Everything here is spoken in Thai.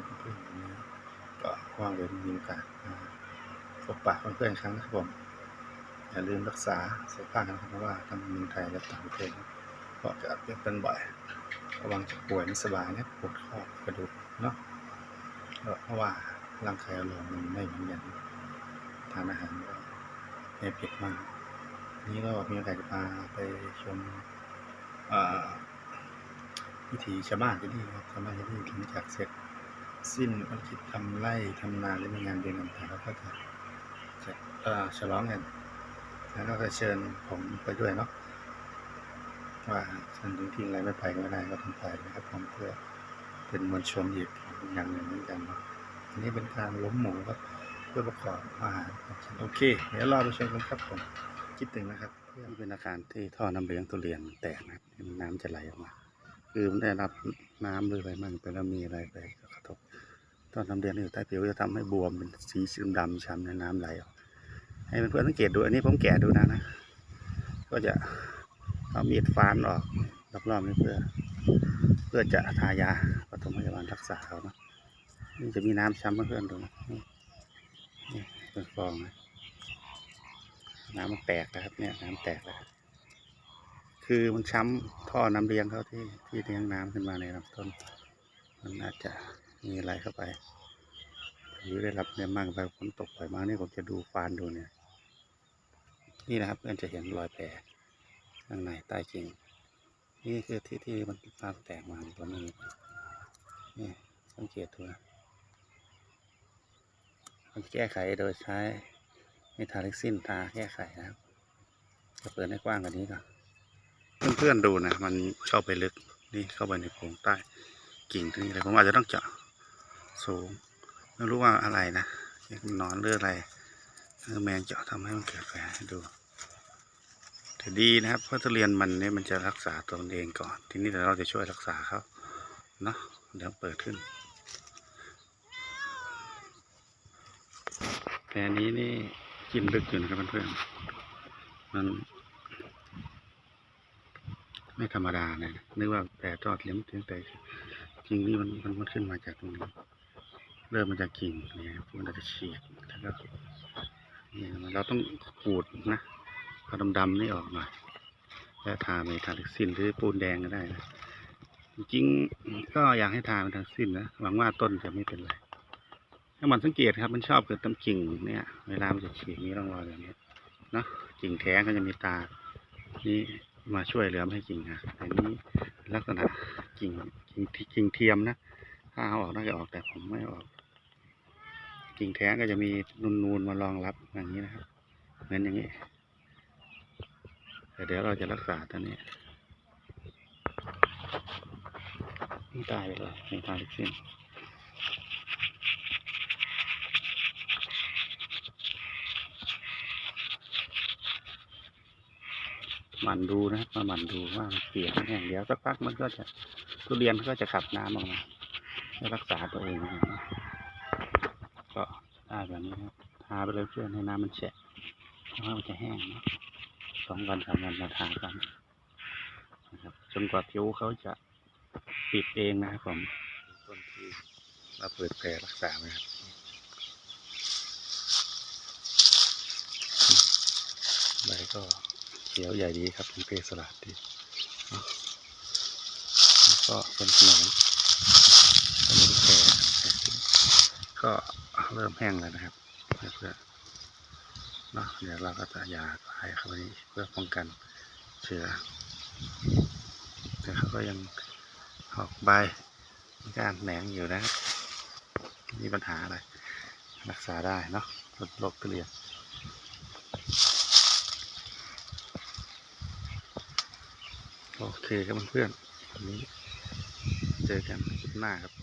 นะครับเพื่อนๆก็ว่างเลยมีโอกาสพบปะเพื่อนๆครั้งนะครับผมอย่าลืมรักษาสุขภาพนะครับเพราะว่าทั้งเมืองไทยและต่างประเทศก็จะเป็นบ่อยระวังจะป่วยไม่สบายนะปวดข้อกระดูกเนาะเพราะว่าร่างกายเรามันไม่เหมือนกันทานอาหารก็ไม่เผ็ดมากนี่ก็มีโอกาสจะพาไปชมวิถีชาวบ้านที่นี่ครับชาวบ้านที่นี่หลังจากเสร็จ สิ้นภารกิจทำไร่ทำนาหรือมีงานเดือนต่างๆแล้วก็จะจะเอ่อฉลองกันแล้วก็เชิญผมไปด้วยเนาะว่าฉันถึงทิ้งอะไรไม่ไปก็ไม่ได้ก็ต้องไปนะครับผมเพื่อเป็นมวลชนอีกอย่างหนึ่งเหมือนกันเนาะอันนี้เป็นการล้มหมูครับเพื่อประกอบอาหารโอเค เดี๋ยวรอไปชมกันครับผมคิดถึงนะครับนี่เป็นอาคารที่ท่อน้ำเลี้ยงทุเรียนแตกนะครับน้ำจะไหลออกมา คือมันได้รับน้ำหรืออะไรมั่งไปแล้วมีอะไรไปกระทบ ท่อน้ำเลี้ยงที่อยู่ใต้ผิวจะทำให้บวมเป็นสีดำช้ำในน้ำไหลออกให้เพื่อนสังเกตดูอันนี้ผมแกะดูนะนะ ก็จะเอามีดฟานออกรอบๆนี้เพื่อ เพื่อจะทายาปฐมพยาบาลรักษาเขาเนาะนี่จะมีน้ำช้ำเพื่อนๆดูนะนี่เป็นฟองนะน้ำมันแตกนะครับเนี่ยน้ำแตกแล้วคือมันช้ำท่อน้ำเลี้ยงเขาที่ที่เลี้ยงน้ำขึ้นมาในลำต้น มันอาจจะ มีอะไรเข้าไปหรือได้รับเนี่ยมั่งไปฝนตกไปมานี่ผมจะดูฟานดูเนี่ย นี่นะครับเพื่อนจะเห็นรอยแผลข้างในใต้กิ่งนี่คือที่ที่มันฟานแตกมาตรงนี้นี่สังเกตดูนะมันแก้ไขโดยใช้มีทาเล็กซินทาแก้ไขนะครับจะเปิดให้กว้างกว่านี้ก่อนเพื่อนๆดูนะ มันเข้าไปลึก นี่เข้าไปในโพรงใต้กิ่งตรงนี้เลยผมอาจจะต้องเจาะ สูง ไม่รู้ว่าอะไรนะนอนเลืออะไรเออแมงเจาะทำให้มันเกิดแผลให้ดูแต่ดีนะครับเพราะทุเรียนมันเนี่ยมันจะรักษาตัวเองก่อน ทีนี้เดี๋ยวเราจะช่วยรักษาเขาเนาะเดี๋ยวเปิดขึ้นแผลนี้นี่กินลึกอยู่นะครับเพื่อนๆมันไม่ธรรมดาเนะนึกว่าแผลจอดเลี้ยมถึงแต่จริงนี่มันมันขึ้นมาจากตรงนี้ เริ่มมาจากกิ่งเนี่ยมันจะฉีกแล้วก็นี่เราต้องขูดนะเอาดำๆนี่ออกหน่อยแล้วทาเมทาลิกซินหรือปูนแดงก็ได้นะจริงก็อยากให้ทาเมทาลิกซินนะหวังว่าต้นจะไม่เป็นไรถ้ามันสังเกตครับมันชอบเกิดตำกิ่งเนี่ยเวลามันจะฉีกมีร่องรอยแบบนี้เนาะกิ่งแท้ก็จะมีตา นี่มาช่วยเหลือไม่ให้กิ่งหักแต่นี้ลักษณะกิ่งกิ่งที่กิ่งเทียมนะถ้าเอาออกน่าจะออกแต่ผมไม่ออก กิ่งแท้ก็จะมีนูนๆมารองรับอย่างนี้นะครับ เหมือนอย่างนี้แต่เดี๋ยวเราจะรักษาตัวนี้นี่ตายไปเลยในทางลิกซินหมั่นดูนะมาหมั่นดูว่าเปียกแห้งเดี๋ยวสักพักมันก็จะทุเรียนมันก็จะขับน้ำออกมาให้รักษาตัวเองนะ ก็ได้แบบนี้ครับทาไปเลยเพื่อนให้น้ำมันแฉะเพราะว่ามันจะแห้งนะสองวันสามวันมาทากันนะครับจนกว่าผิวเขาจะปิดเองนะครับผมต้นที่เราเปิดแผลรักษาไว้ครับใบก็เขียวใหญ่ดีครับเป็นเพสลัดดีแล้วก็เป็นขนมอันนี้แผลก็ เริ่มแห้งแล้วนะครับเพื่อเนาะเดี๋ยวเราก็จะยาคลายเข้าไปนี้เพื่อป้องกันเชื้อแต่เขาก็ยังออกใบมีการแหนงอยู่นะมีปัญหาอะไรรักษาได้เนาะลดโรคทุเรียนโอเคครับเพื่อนๆวันนี้เจอกันคลิปหน้าครับ